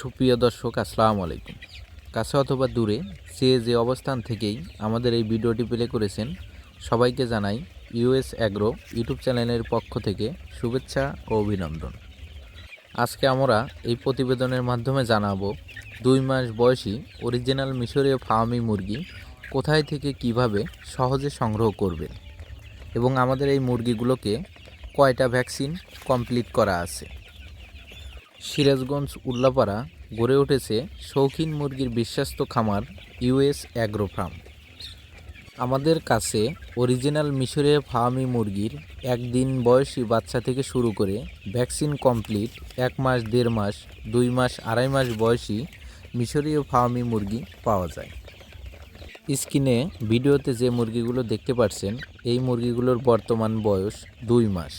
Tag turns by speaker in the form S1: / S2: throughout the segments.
S1: সুপ্রিয় দর্শক, আসসালামু আলাইকুম। কাছে অথবা দূরে যে যে অবস্থান থেকেই আমাদের এই ভিডিওটি প্লে করেছেন, সবাইকে জানাই ইউএস অ্যাগ্রো ইউটিউব চ্যানেলের পক্ষ থেকে শুভেচ্ছা ও অভিনন্দন। আজকে আমরা এই প্রতিবেদনের মাধ্যমে জানাব দুই মাস বয়সী অরিজিনাল মিশরীয় ফার্মি মুরগি কোথায় থেকে কীভাবে সহজে সংগ্রহ করবেন এবং আমাদের এই মুরগিগুলোকে কয়টা ভ্যাকসিন কমপ্লিট করা আছে। সিরাজগঞ্জ উল্লাপাড়া গড়ে উঠেছে শৌখিন মুরগির বিশ্বস্ত খামার ইউএস অ্যাগ্রো ফার্ম। আমাদের কাছে অরিজিনাল মিশরীয় ফার্মি মুরগির একদিন বয়সী বাচ্চা থেকে শুরু করে ভ্যাকসিন কমপ্লিট, এক মাস, দেড় মাস, দুই মাস, আড়াই মাস বয়সী মিশরীয় ফার্মি মুরগি পাওয়া যায়। স্ক্রিনে ভিডিওতে যে মুরগিগুলো দেখতে পাচ্ছেন এই মুরগিগুলোর বর্তমান বয়স দুই মাস।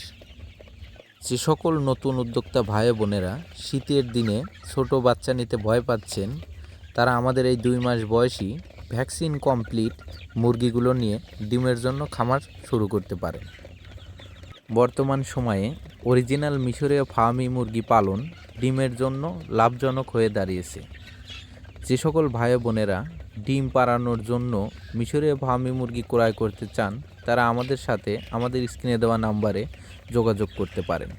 S1: যে সকল নতুন উদ্যোক্তা ভাই বোনেরা শীতের দিনে ছোট বাচ্চা নিতে ভয় পাচ্ছেন, তারা আমাদের এই দুই মাস বয়সী ভ্যাকসিন কমপ্লিট মুরগিগুলো নিয়ে ডিমের জন্য খামার শুরু করতে পারেন। বর্তমান সময়ে অরিজিনাল মিশরীয় ফার্মি মুরগি পালন ডিমের জন্য লাভজনক হয়ে দাঁড়িয়েছে। যে সকল ভাই বোনেরা ডিম পাড়ানোর জন্য মিশরীয় ফার্মি মুরগি ক্রয় করতে চান, তারা আমাদের সাথে আমাদের স্ক্রিনে দেওয়া নাম্বারে যোগাযোগ করতে পারেন।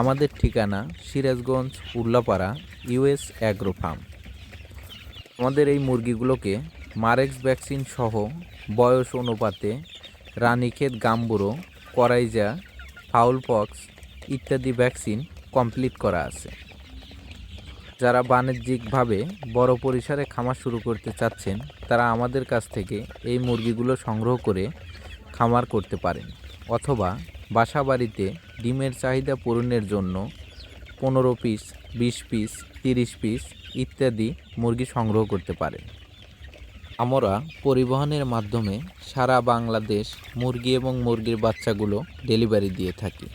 S1: আমাদের ঠিকানা Sirajganj, Ullapara, US agro farm. আমাদের এই মুরগিগুলোকে মারেক্স ভ্যাকসিন সহ বয়স অনুপাতে Ranikhet Gumboro coryza, fowl pox ইত্যাদি ভ্যাকসিন কমপ্লিট করা আছে। যারা বাণিজ্যিকভাবে বড় পরিসরে খামার শুরু করতে চাচ্ছেন, তারা আমাদের কাছ থেকে এই মুরগিগুলো সংগ্রহ করে খামার করতে পারেন অথবা বাসা বাড়িতে ডিমের চাহিদা পূরণের জন্য পনেরো পিস, বিশ পিস, তিরিশ পিস ইত্যাদি মুরগি সংগ্রহ করতে পারেন। আমরা পরিবহনের মাধ্যমে সারা বাংলাদেশ মুরগি এবং মুরগির বাচ্চাগুলো ডেলিভারি দিয়ে থাকি।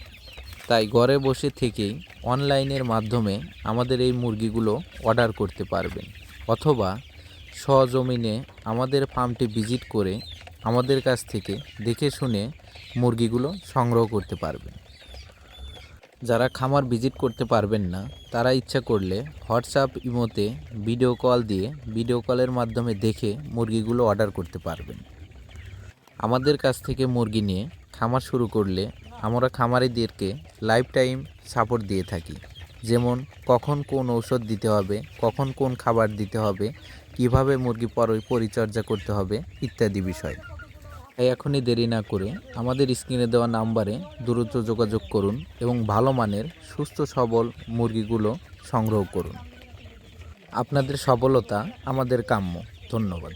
S1: তাই ঘরে বসে থেকেই অনলাইনের মাধ্যমে আমাদের এই মুরগিগুলো অর্ডার করতে পারবেন। অথবা সজমিনে আমাদের ফার্মটি ভিজিট করে আমাদের কাছ থেকে দেখে শুনে মুরগিগুলো সংগ্রহ করতে পারবেন। যারা খামার ভিজিট করতে পারবেন না, তারা ইচ্ছা করলে হোয়াটসঅ্যাপ, ইমোতে ভিডিও কল দিয়ে ভিডিও কলের মাধ্যমে দেখে মুরগিগুলো অর্ডার করতে পারবেন। আমাদের কাছ থেকে মুরগি নিয়ে খামার শুরু করলে আমরা খামারিদেরকে লাইফ টাইম সাপোর্ট দিয়ে থাকি। যেমন, কখন কোন ঔষধ দিতে হবে, কখন কোন খাবার দিতে হবে, কীভাবে মুরগি পর- পরিচর্যা করতে হবে, ইত্যাদি বিষয়। তাই এখনই দেরি না করে আমাদের স্ক্রিনে দেওয়া নাম্বারে দ্রুত যোগাযোগ করুন এবং ভালো মানের, সুস্থ সবল মুরগিগুলো সংগ্রহ করুন। আপনাদের সফলতা আমাদের কাম্য। ধন্যবাদ।